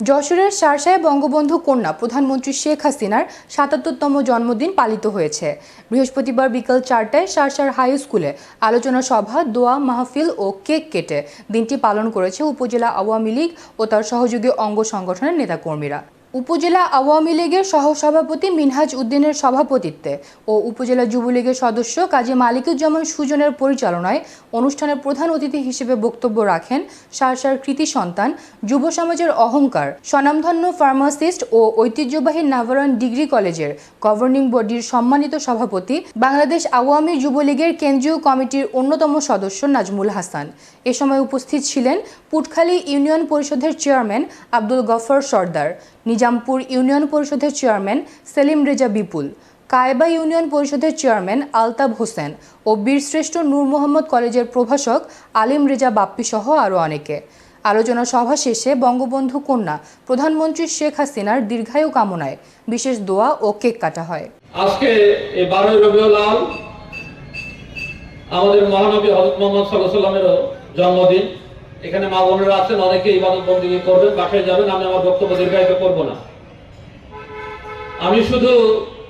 যশোরের শারশায় বঙ্গবন্ধু কন্যা প্রধানমন্ত্রী শেখ হাসিনার সাতাত্তরতম জন্মদিন পালিত হয়েছে। বৃহস্পতিবার বিকাল চারটায় শারশার হাই স্কুলে আলোচনা সভা, দোয়া, মাহফিল ও কেক কেটে দিনটি পালন করেছে উপজেলা আওয়ামী লীগ ও তার সহযোগী অঙ্গ সংগঠনের নেতাকর্মীরা। উপজেলা আওয়ামী লীগের সহসভাপতি মিনহাজ উদ্দিনের সভাপতিত্বে ও উপজেলা যুবলীগের সদস্য কাজী মালিকুজ্জামান সুজনের পরিচালনায় অনুষ্ঠানের প্রধান অতিথি হিসেবে বক্তব্য রাখেন সারসার কৃতি সন্তান, যুব সমাজের অহংকার, স্বনামধন্য ফার্মাসিস্ট ও ঐতিহ্যবাহী নাভারন ডিগ্রি কলেজের গভর্নিং বডির সম্মানিত সভাপতি, বাংলাদেশ আওয়ামী যুবলীগের কেন্দ্রীয় কমিটির অন্যতম সদস্য নাজমুল হাসান। এ সময় উপস্থিত ছিলেন পুটখালী ইউনিয়ন পরিষদের চেয়ারম্যান আব্দুল গফর সর্দার। নিজামপুর ইউনিয়ন পরিষদের চেয়ারম্যান সেলিম রেজা বিপুল, কায়বা ইউনিয়ন পরিষদের চেয়ারম্যান আলতাব হোসেন ও বীরশ্রেষ্ঠ নূর মোহাম্মদ কলেজের প্রভাষক আলিম রেজা বাপ্পি সহ আরও অনেকে। আলোচনা সভা শেষে বঙ্গবন্ধু কন্যা প্রধানমন্ত্রী শেখ হাসিনার দীর্ঘায়ু কামনায় বিশেষ দোয়া ও কেক কাটা হয়। আজকে এই বারোই রবিউল আমাদের মহানবী হজরত মোহাম্মদ সাল্লাহ সাল্লামেরও জন্মদিন। এখানে মা বোনেরা আছেন, অনেকে ইবাদত বন্দী করবেন, বাসায় যাবেন, আমি আমার বক্তব্য দীর্ঘায়িত করব না। আমি শুধু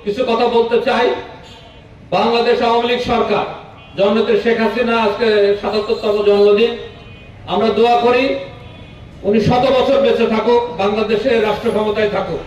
কিছু কথা বলতে চাই, বাংলাদেশ আওয়ামী লীগ সরকার, জননেত্রী শেখ হাসিনা আজকে সাতাত্তরতম জন্মদিন, আমরা দোয়া করি, উনি শত বছর বেঁচে থাকুক বাংলাদেশে রাষ্ট্র ক্ষমতায় থাকুক।